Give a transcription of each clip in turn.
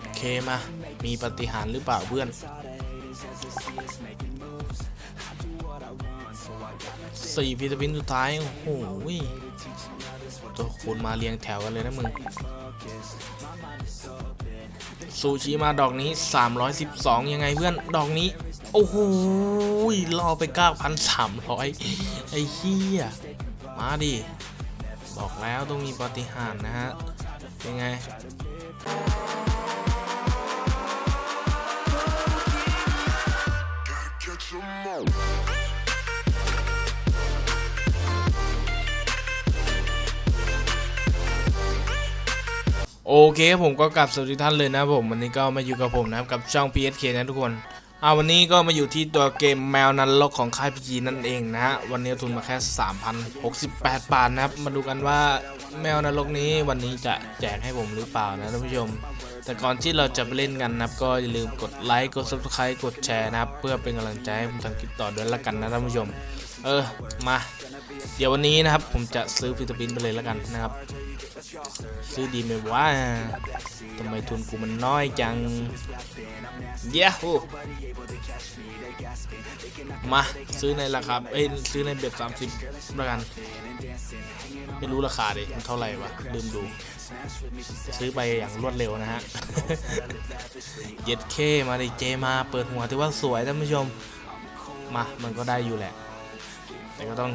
โอเคมา มีปฏิหารหรือเปล่าเพื่อนสี่พิซปินสุดท้าย โอ้โหตัวคุณมาเรียงแถวกันเลยนะมึง ซูชิมาดอกนี้ 312 ยังไงเพื่อน ดอกนี้ โอ้โหล่อไป 9,300 ไอ้เหี้ย มาดิ บอกแล้วต้องมีปฏิหารนะฮะ เป็นไงโอเคผมก็กลับสวัสดีท่านเลยนะผมวันนี้ก็มาอยู่กับผมนะครับกับช่อง PSK นะทุกคน อ่าวันนี้ก็มาอยู่ที่ตัวเกมแมวนันลกของค่ายพีจีนั่นเองนะฮะวันนี้ทุนมาแค่ 3,068 บาทนะครับ มาดูกันว่าแมวนรกนี้วันนี้จะแจกให้ผมหรือเปล่านะท่านผู้ชม แต่ก่อนที่เราจะไปเล่นกันนะครับ ก็อย่าลืมกดไลค์กด subscribe กดแชร์นะครับ เพื่อเป็นกำลังใจให้ผมทำคลิปต่อด้วยละกันนะท่านผู้ชม เออมา เดี๋ยววันนี้นะครับผมจะซื้อฟิตบินไปเลยละกันนะครับ ซื้อดีไหมวะทำไมทุนกูมันน้อยจังเย้ฮูมาซื้อในราคาเอ้ยซื้อในเบ็ดสามสิบละกัน ไม่รู้ราคาดิมันเท่าไหร่วะลืมดู ซื้อไปอย่างรวดเร็วนะฮะเย็ดเคมาดิเจมาเปิดหัวที่ว่าสวยท่านผู้ชมมา มันก็ได้อยู่แหละ แต่ก็ต้อง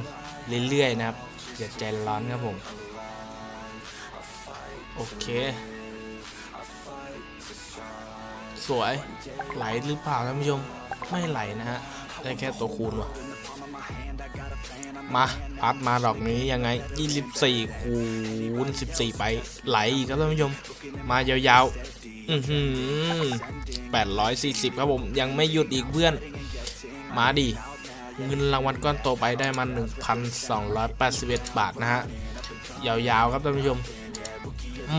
เรื่อยๆนะครับอย่าใจร้อนครับผม โอเค สวยไหลหรือเปล่าท่านผู้ชม ไม่ไหลนะฮะ ได้แค่ตัวคูณวะมาพัดมาดอกนี้ยังไง 24 คูณ 14 ไป ไหลอีกครับท่านผู้ชม มายาวๆ อือหือ840 ครับผม ยังไม่หยุดอีกเพื่อน มาดิ เงินรางวัลก้อนโตไปได้มา 1,281 บาทนะฮะ ยาวๆครับท่านผู้ชม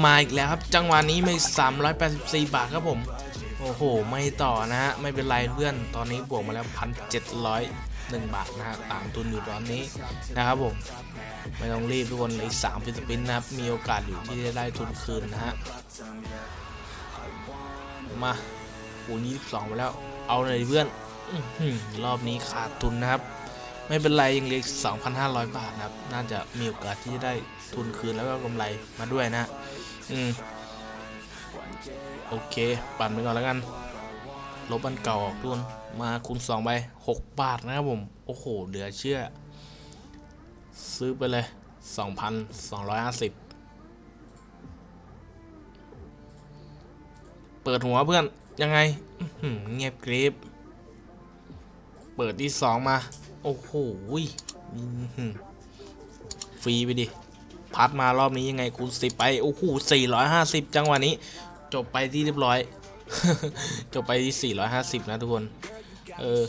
มาอีกแล้วครับ จังหวะนี้ไม่ 384 บาทครับผม โอ้โห ไม่ต่อนะฮะ ไม่เป็นไรเพื่อน ตอนนี้บวกมาแล้ว 1,701 บาทนะฮะ ตามทุนอยู่ตอนนี้นะครับผม ไม่ต้องรีบทุกคนเลยสามฟิสปินนะครับ มีโอกาสอยู่ที่จะได้ทุนคืนนะฮะ มาคูณ22ไปแล้ว เอาเลยเพื่อน รอบนี้ขาดทุนนะครับ ไม่เป็นไรยังเหลือ2,500 บาทนะครับ น่าจะมีโอกาสที่จะได้ทุนคืนแล้วก็กำไรมาด้วยนะ อืม โอเค ปั่นไปก่อนแล้วกัน ลบอันเก่าออกทุนมาคูณ2ไป6บาทนะครับผม โอ้โห เหลือเชื่อ ซื้อไปเลย 2,250เปิดหัวเพื่อนยังไงเงียบกริบ เปิดที่สองมา โอ้โหฟรีไปดิ พัดมารอบนี้ยังไงคูณสิบไป โอ้โหสี่ร้อยห้าสิบจังหวะนี้ จบไปที่เรียบร้อย จบไปที่สี่ร้อยห้าสิบนะทุกคน เออ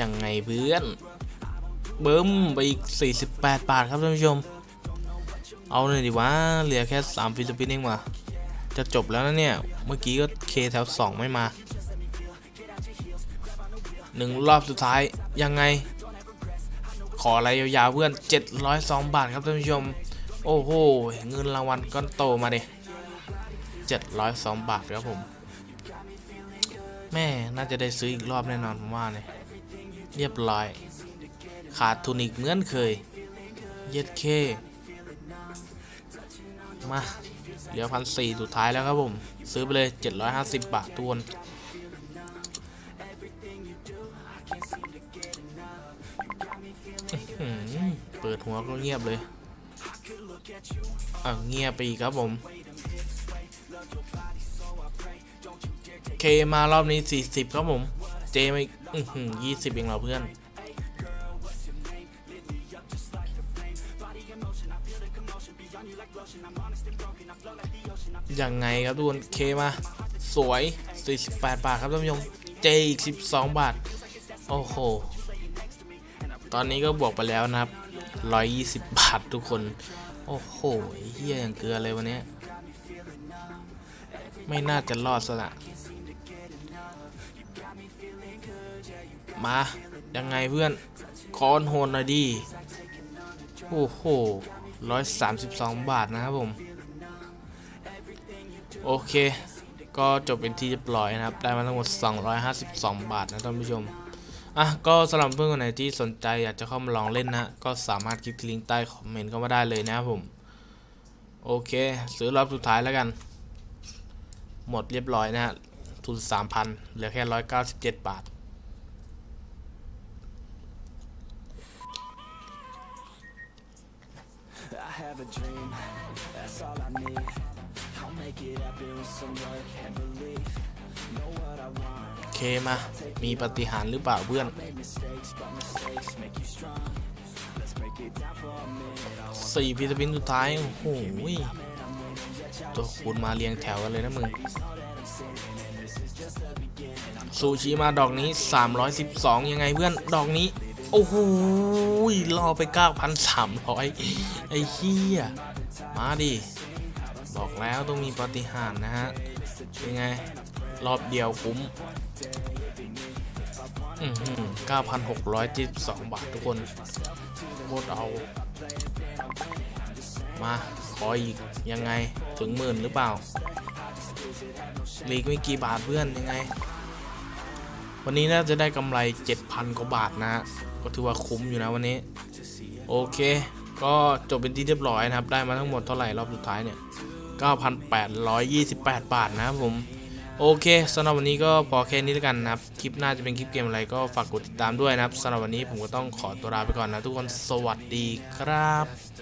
ยังไงเพื่อน เบิ้มไปอีก48บาทครับท่านผู้ชม เอาเลยดีวะ เหลือแค่3ฟิลิปปินส์เองว่ะจะจบแล้วนะเนี่ย เมื่อกี้ก็เคแถว2ไม่มาหนึ่งรอบสุดท้ายยังไง ขออะไรยาวๆเพื่อน 702 บาทครับท่านผู้ชม โอ้โห เงินรางวัลก้อนโตมาเด702 บาทครับผม แม่น่าจะได้ซื้ออีกรอบแน่นอนผมว่าเนี่ยเรียบร้อย ขาดทุนอีกเหมือนเคย เย็ดเค มา เหลือพันสี่สุดท้ายแล้วครับผม ซื้อไปเลย 750 บาททวนอื้อหือเปิดหัวก็เงียบเลยอะเงียบไปอีกครับผมเคมารอบนี้ 40 ครับผม เจมาอีกอื้อหือ20เองเหราเพื่อน ยังไงครับทุกคนเคมาสวย 48 บาทครับท่านผู้ชมเจอีก 12 บาท โอ้โห ตอนนี้ก็บวกไปแล้วนะครับ 120 บาททุกคน โอ้โหเฮียอย่างเกลือเลยวันนี้ ไม่น่าจะรอดสละมา ยังไงเพื่อนคอนโหนหน่อยดี โอ้โห 132 บาทนะครับผม โอเค ก็จบเป็นที่เรียบร้อยนะครับ ได้มาทั้งหมด 252 บาทนะท่านผู้ชม อะ ก็สำหรับเพื่อนคนไหนที่สนใจอยากจะเข้ามาลองเล่นนะก็สามารถคลิกลิงก์ใต้คอมเมนต์เข้ามาได้เลยนะครับผม โอเค ซื้อรอบสุดท้ายแล้วกัน หมดเรียบร้อยนะฮะ ทุน 3,000 เหลือแค่ 197 บาท have a dream, that's all I need. I'll make it happen with some work and belief. Know what I want, โอเคมา มีปาฏิหารย์หรือเปล่าเพื่อน make mistakes, but mistakes make you strong. Let's break it down for a minute. I สี่พิซปินสุดท้าย โอ้โหย ตัวคูณมาเรียงแถวกันเลยนะมึงซูชิมาดอกนี้ 312 ยังไงเพื่อนดอกนี้ โอ้โหยรอไป 9,300 ไอ้เหี้ย มาดิ บอกแล้วต้องมีปฏิหารนะฮะเป็นไง รอบเดียวคุ้ม อือหือ9,672 บาททุกคนโคตรเอา มา ขออีก ยังไง ถึงหมื่นหรือเปล่า ลีกไม่กี่บาทเพื่อนยังไง วันนี้น่าจะได้กำไร 7,000 กว่าบาทนะฮะ ก็ถือว่าคุ้มอยู่นะวันนี้ โอเค ก็จบเป็นที่เรียบร้อยนะครับ ได้มาทั้งหมดเท่าไหร่รอบสุดท้ายเนี่ย 9,828 บาทนะครับผมโอเคสำหรับวันนี้ก็พอแค่นี้แล้วกันนะครับ คลิปหน้าจะเป็นคลิปเกมอะไรก็ฝากกดติดตามด้วยนะครับสำหรับวันนี้ผมก็ต้องขอตัวลาไปก่อนนะทุกคนสวัสดีครับ